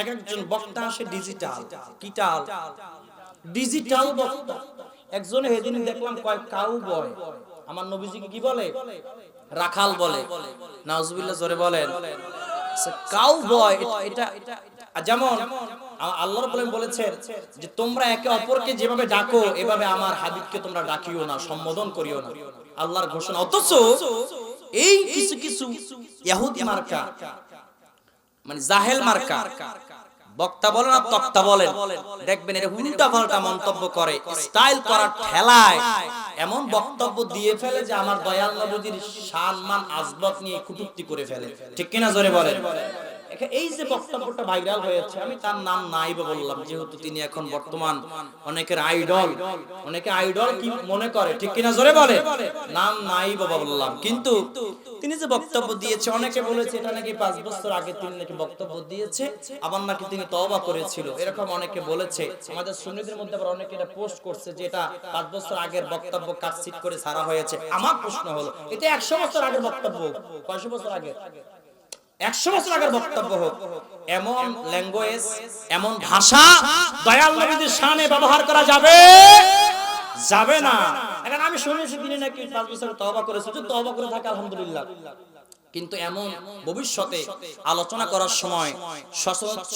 এক একজন বক্তা আসে ডিজিটাল কিটাল ডিজিটাল বক্তা। একজনে সেদিন দেখলাম কয় কাউ বয় আমার নবীজিকে কি বলে? রাখাল বলে। নাউজুবিল্লাহ জোরে বলেন। কাউ বয় এটা যেমন আল্লাহ রাব্বুল বলেছেন যে তোমরা একে অপরকে যেভাবে ডাকো এভাবে আমার হাবিবকে তোমরা ডাকিও না সম্বোধন করিও না। আল্লাহর ঘোষণা। অথচ এই কিছু কিছু ইহুদি মার্কা মানে জাহেল মার্কা। বক্তা বলেন আর তক্তা বলেন। দেখবেন এর উল্টা পাল্টা মন্তব্য করে, স্টাইল করার ঠেলায়। এমন বক্তব্য দিয়ে ফেলে যে আমার দয়াল নবীর সম্মান আজবত নিয়ে কুটুক্তি করে ফেলে। ঠিক কিনা জোরে বলেন? এই যে বক্তব্যটা ভাইরাল হয়েছে আমি তার নাম নাই বললাম যেহেতু তিনি এখন বর্তমান অনেকের আইডল অনেকে আইডল কি মনে করে ঠিক কিনা জোরে বলে? নাম নাই বাবা বললাম কিন্তু তিনি যে বক্তব্য দিয়েছে অনেকে বলেছে এটা নাকি পাঁচ বছর আগে তিনি নাকি বক্তব্য দিয়েছে আবার নাকি তিনি তওবা করেছিল। এরকম অনেকে বলেছে আমাদের সুন্নিদের মধ্যে আবার অনেকে এটা পোস্ট করছে যে এটা পাঁচ বছর আগের বক্তব্য কাটছিট করে সারা হয়েছে। আমার প্রশ্ন হলো এটা একশো বছর আগের বক্তব্য কয়শো বছর আগে একশো বছর আগের বক্তব্য হোক এমন ল্যাঙ্গুয়েজ এমন ভাষা দয়াল নবীদের শানে ব্যবহার করা যাবে? যাবে না। এখন আমি শুনেছি তিনি নাকি পাঁচ বছর তওবা করেছে যদি তওবা করে থাকে আলহামদুলিল্লাহ। কিন্তু এমন ভবিষ্যতে আলোচনা করার সময়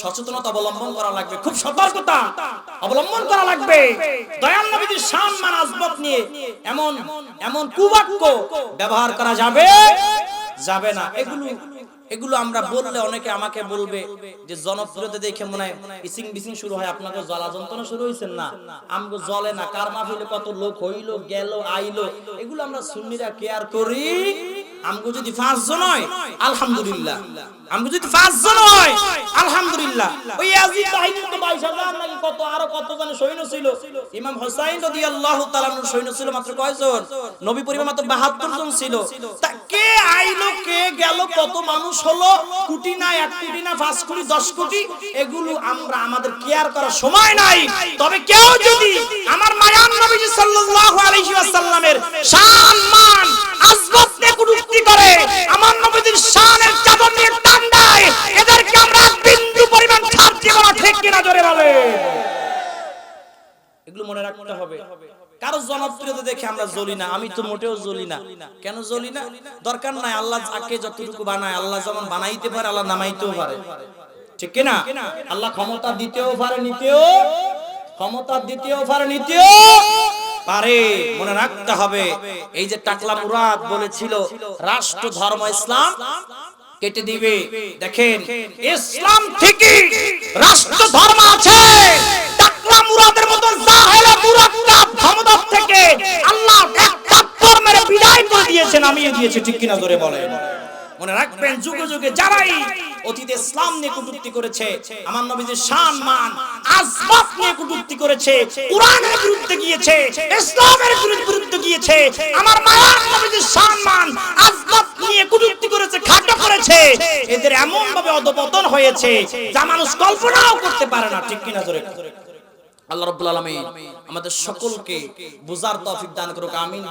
সচেতনতা অবলম্বন করা লাগবে। খুব সতর্কতা অবলম্বন করা লাগবে। দয়াল নবীদের সম্মান আজবত নিয়ে এমন এমন কুবাক্য ব্যবহার করা যাবে? যাবে না। এগুলো এগুলো আমরা বললে অনেকে আমাকে বলবে যে জনপ্রিয়তা দেখে মনে হয় ইসিং বিসিং শুরু হয় আপনাদের জলা যন্ত্রণা শুরু হয়েছেন না? আমগো জলে না, কার মাহফিলে কত লোক হইল, গেল, আইলো? এগুলো আমরা সুন্নিরা কেয়ার করি। আমগো যদি পাঁচ জন হয়। আলহামদুলিল্লাহ। আমগো যদি পাঁচ জন হয় আলহামদুলিল্লাহ। ওই ইয়াজিদ বাহিনী তো বাইশ হাজার নাকি কত আরও কত জন সৈন্য ছিল? ইমাম হোসাইন রাদিয়াল্লাহু তাআলা সৈন্য ছিল মাত্র কয়জন? নবী পরিবার মাত্র 72 জন ছিল। তা কে আইলো কে গেল কত মানুষ হলো? কোটি না এক কোটি না পাঁচ কোটি দশ কোটি? এগুলো আমরা আমাদের কেয়ার করার সময় নাই। তবে কেউ যদি আমার মায়ান নবীজি সাল্লাল্লাহু আলাইহি ওয়াসাল্লামের শান মনে রাখতে হবে। কারও জনপ্রিয়তা দেখে আমরা জ্বলি না, আমি তো মোটেও জ্বলি না। কেন জ্বলি না? দরকার নাই, আল্লাহ যাকে যতটুকু বানায়, আল্লাহ যেমন বানাইতে পারে, আল্লাহ নামাইতেও পারে। ঠিক কিনা? আল্লাহ ক্ষমতা দিতেও পারে, নিতেও ক্ষমতা দিতেও পারে, নিতেও পারে। মনে রাখতে হবে, এই যে টাকলা মুরাদ বলেছিল রাষ্ট্র ধর্ম ইসলাম কেটে দিবে। দেখেন, ইসলাম থেকে রাষ্ট্র ধর্ম আছে। টাকলা মুরাদের আল্লাহ এক মেরে বিদায় করে দিয়েছেন নামিয়ে দিয়েছে, ঠিক কিনা জোরে বলেন। মনে রাখবেন, যুগে যুগে যারাই অতীতে ইসলাম নিয়ে কটূক্তি করেছে, আমার শান মান নিয়ে কটূক্তি করেছে, কোরআনের বিরুদ্ধে গিয়েছে, ইসলামের বিরুদ্ধে গিয়েছে, আমার শান মান নিয়ে কটূক্তি করেছে, খাটো করেছে, এদের এমন ভাবে অধপতন হয়েছে, যা মানুষ কল্পনাও করতে পারে না, ঠিক কিনা জোরে। আল্লাহ রবুল আলমী আমাদের সকলকে বোঝার তফিক দান করুক আমিন।